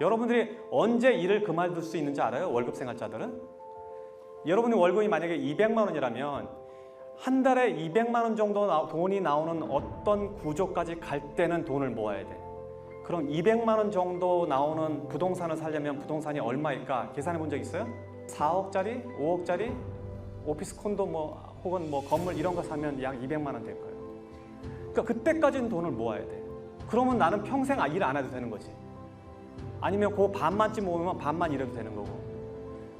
여러분들이 언제 일을 그만둘 수 있는지 알아요? 월급 생활자들은? 여러분이 월급이 만약에 200만 원이라면 한 달에 200만 원 정도 나- 돈이 나오는 어떤 구조까지 갈 때는 돈을 모아야 돼. 그럼 200만 원 정도 나오는 부동산을 살려면 부동산이 얼마일까 계산해 본 적 있어요? 4억짜리, 5억짜리 오피스 콘도 뭐 혹은 뭐 건물 이런 거 사면 약 200만 원 될 거예요. 그러니까 그때까지는 돈을 모아야 돼. 그러면 나는 평생 일 안 해도 되는 거지. 아니면 그 반만쯤 모으면 반만 일해도 되는 거고.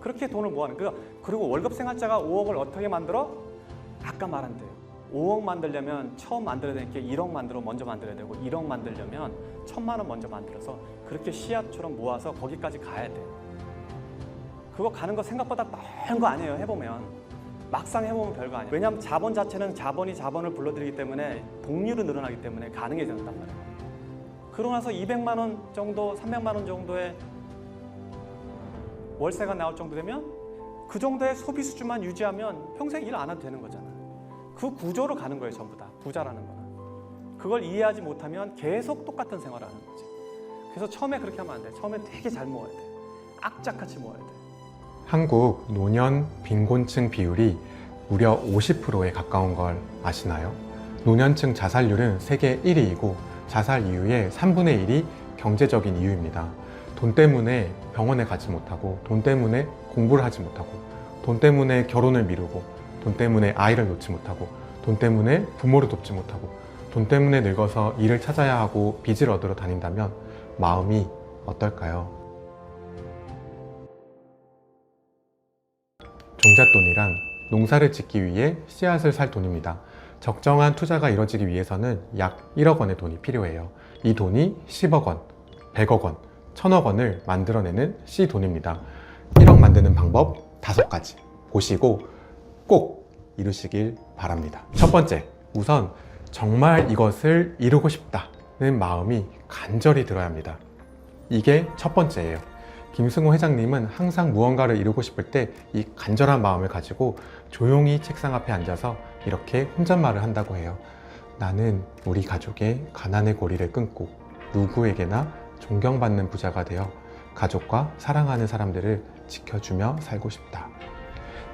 그렇게 돈을 모아는 그 그리고 월급 생활자가 5억을 어떻게 만들어? 아까 말한 대로 5억 만들려면 처음 만들어야 게 1억 만들어 먼저 만들어야 되고 1억 만들려면 천만 원 먼저 만들어서 그렇게 씨앗처럼 모아서 거기까지 가야 돼. 그거 가는 거 생각보다 많은 거 아니에요. 해보면 막상 해보면 별거 아니에요. 왜냐하면 자본 자체는 자본이 자본을 불러들이기 때문에 복리로 늘어나기 때문에 가능해졌단 말이에요. 그러고 나서 200만 원 정도, 300만 원 정도의 월세가 나올 정도 되면 그 정도의 소비 수준만 유지하면 평생 일 안 해도 되는 거잖아. 그 구조로 가는 거예요, 전부 다. 부자라는 거는. 그걸 이해하지 못하면 계속 똑같은 생활을 하는 거지. 그래서 처음에 그렇게 하면 안 돼. 처음에 되게 잘 모아야 돼. 악착같이 모아야 돼. 한국 노년 빈곤층 비율이 무려 50%에 가까운 걸 아시나요? 노년층 자살률은 세계 1위이고 자살 이유의 3분의 1이 경제적인 이유입니다. 돈 때문에 병원에 가지 못하고 돈 때문에 공부를 하지 못하고 돈 때문에 결혼을 미루고 돈 때문에 아이를 놓지 못하고 돈 때문에 부모를 돕지 못하고 돈 때문에 늙어서 일을 찾아야 하고 빚을 얻으러 다닌다면 마음이 어떨까요? 종잣돈이란 농사를 짓기 위해 씨앗을 살 돈입니다. 적정한 투자가 이뤄지기 위해서는 약 1억 원의 돈이 필요해요. 이 돈이 10억 원, 100억 원, 1000억 원을 만들어내는 씨 돈입니다. 1억 만드는 방법 5가지 보시고 꼭 이루시길 바랍니다. 첫 번째, 우선 정말 이것을 이루고 싶다는 마음이 간절히 들어야 합니다. 이게 첫 번째예요. 김승호 회장님은 항상 무언가를 이루고 싶을 때 이 간절한 마음을 가지고 조용히 책상 앞에 앉아서 이렇게 혼잣말을 한다고 해요. 나는 우리 가족의 가난의 고리를 끊고 누구에게나 존경받는 부자가 되어 가족과 사랑하는 사람들을 지켜주며 살고 싶다.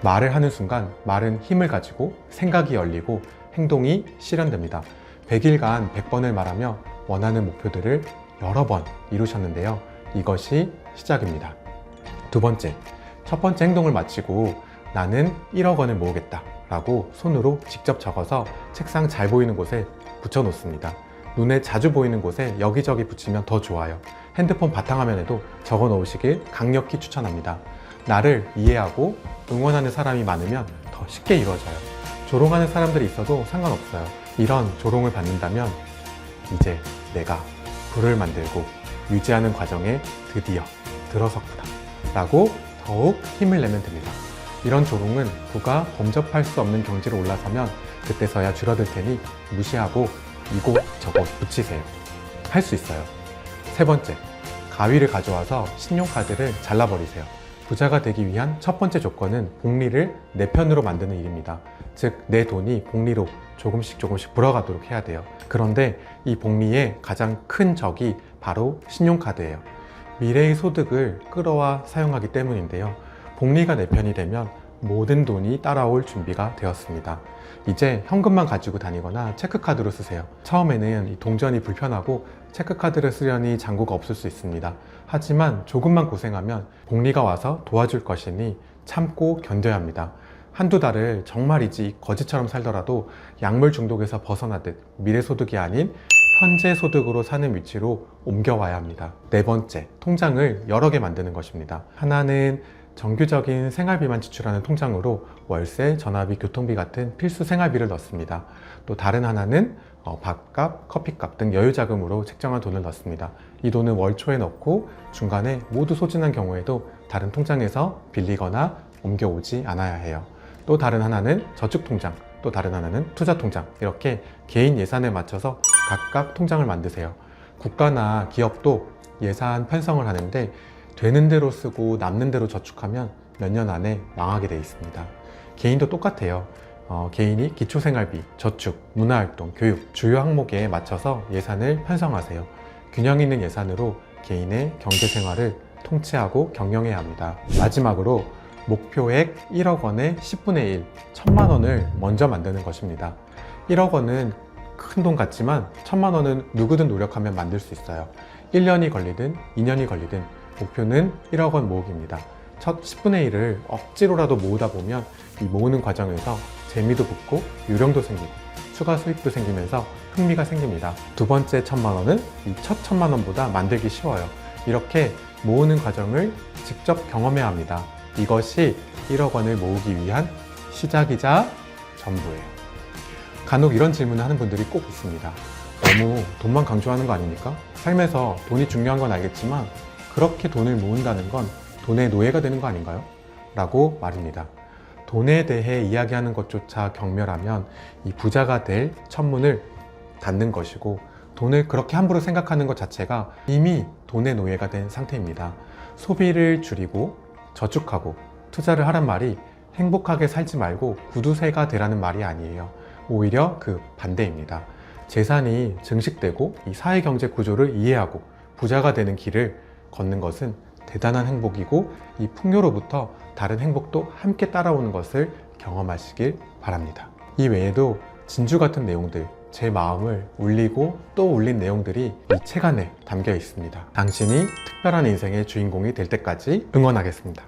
말을 하는 순간 말은 힘을 가지고 생각이 열리고 행동이 실현됩니다. 100일간 100번을 말하며 원하는 목표들을 여러 번 이루셨는데요. 이것이 시작입니다. 두 번째, 첫 번째 행동을 마치고 나는 1억 원을 모으겠다 라고 손으로 직접 적어서 책상 잘 보이는 곳에 붙여 놓습니다. 눈에 자주 보이는 곳에 여기저기 붙이면 더 좋아요. 핸드폰 바탕화면에도 적어 놓으시길 강력히 추천합니다. 나를 이해하고 응원하는 사람이 많으면 더 쉽게 이루어져요. 조롱하는 사람들이 있어도 상관없어요. 이런 조롱을 받는다면 이제 내가 불을 만들고 유지하는 과정에 드디어 들어섰구나 라고 더욱 힘을 내면 됩니다. 이런 조롱은 부가 범접할 수 없는 경지로 올라서면 그때서야 줄어들 테니 무시하고 이곳 저곳 붙이세요. 할 수 있어요. 세 번째, 가위를 가져와서 신용카드를 잘라버리세요. 부자가 되기 위한 첫 번째 조건은 복리를 내 편으로 만드는 일입니다. 즉, 내 돈이 복리로 조금씩 조금씩 불어가도록 해야 돼요. 그런데 이 복리의 가장 큰 적이 바로 신용카드예요. 미래의 소득을 끌어와 사용하기 때문인데요. 복리가 내 편이 되면 모든 돈이 따라올 준비가 되었습니다. 이제 현금만 가지고 다니거나 체크카드로 쓰세요. 처음에는 이 동전이 불편하고 체크카드를 쓰려니 잔고가 없을 수 있습니다. 하지만 조금만 고생하면 복리가 와서 도와줄 것이니 참고 견뎌야 합니다. 한두 달을 정말이지 거지처럼 살더라도 약물 중독에서 벗어나듯 미래 소득이 아닌 현재 소득으로 사는 위치로 옮겨와야 합니다. 네 번째, 통장을 여러 개 만드는 것입니다. 하나는 정규적인 생활비만 지출하는 통장으로 월세, 전화비, 교통비 같은 필수 생활비를 넣습니다. 또 다른 하나는 어, 밥값, 커피값 등 여유자금으로 책정한 돈을 넣습니다. 이 돈은 월 초에 넣고 중간에 모두 소진한 경우에도 다른 통장에서 빌리거나 옮겨오지 않아야 해요. 또 다른 하나는 저축통장, 또 다른 하나는 투자통장 이렇게 개인 예산에 맞춰서 각각 통장을 만드세요. 국가나 기업도 예산 편성을 하는데 되는 대로 쓰고 남는 대로 저축하면 몇 년 안에 망하게 돼 있습니다. 개인도 똑같아요. 어, 개인이 기초생활비, 저축, 문화활동, 교육 주요 항목에 맞춰서 예산을 편성하세요. 균형 있는 예산으로 개인의 경제 생활을 통치하고 경영해야 합니다. 마지막으로 목표액 1억 원의 10분의 1, 1000만 원을 먼저 만드는 것입니다. 1억 원은 큰 돈 같지만 1000만 원은 누구든 노력하면 만들 수 있어요. 1년이 걸리든 2년이 걸리든 목표는 1억 원 모으기입니다. 첫 10분의 1을 억지로라도 모으다 보면 이 모으는 과정에서 재미도 붙고 요령도 생기고 추가 수익도 생기면서 흥미가 생깁니다. 두 번째 천만 원은 이 첫 천만 원보다 만들기 쉬워요. 이렇게 모으는 과정을 직접 경험해야 합니다. 이것이 1억 원을 모으기 위한 시작이자 전부예요. 간혹 이런 질문을 하는 분들이 꼭 있습니다. 너무 돈만 강조하는 거 아닙니까? 삶에서 돈이 중요한 건 알겠지만 그렇게 돈을 모은다는 건 돈의 노예가 되는 거 아닌가요? 라고 말입니다. 돈에 대해 이야기하는 것조차 경멸하면 이 부자가 될 천문을 닫는 것이고 돈을 그렇게 함부로 생각하는 것 자체가 이미 돈의 노예가 된 상태입니다. 소비를 줄이고 저축하고 투자를 하란 말이 행복하게 살지 말고 구두쇠가 되라는 말이 아니에요. 오히려 그 반대입니다. 재산이 증식되고 이 사회 경제 구조를 이해하고 부자가 되는 길을 걷는 것은 대단한 행복이고 이 풍요로부터 다른 행복도 함께 따라오는 것을 경험하시길 바랍니다. 이 외에도 진주 같은 내용들, 제 마음을 울리고 또 울린 내용들이 이 책 안에 담겨 있습니다. 당신이 특별한 인생의 주인공이 될 때까지 응원하겠습니다.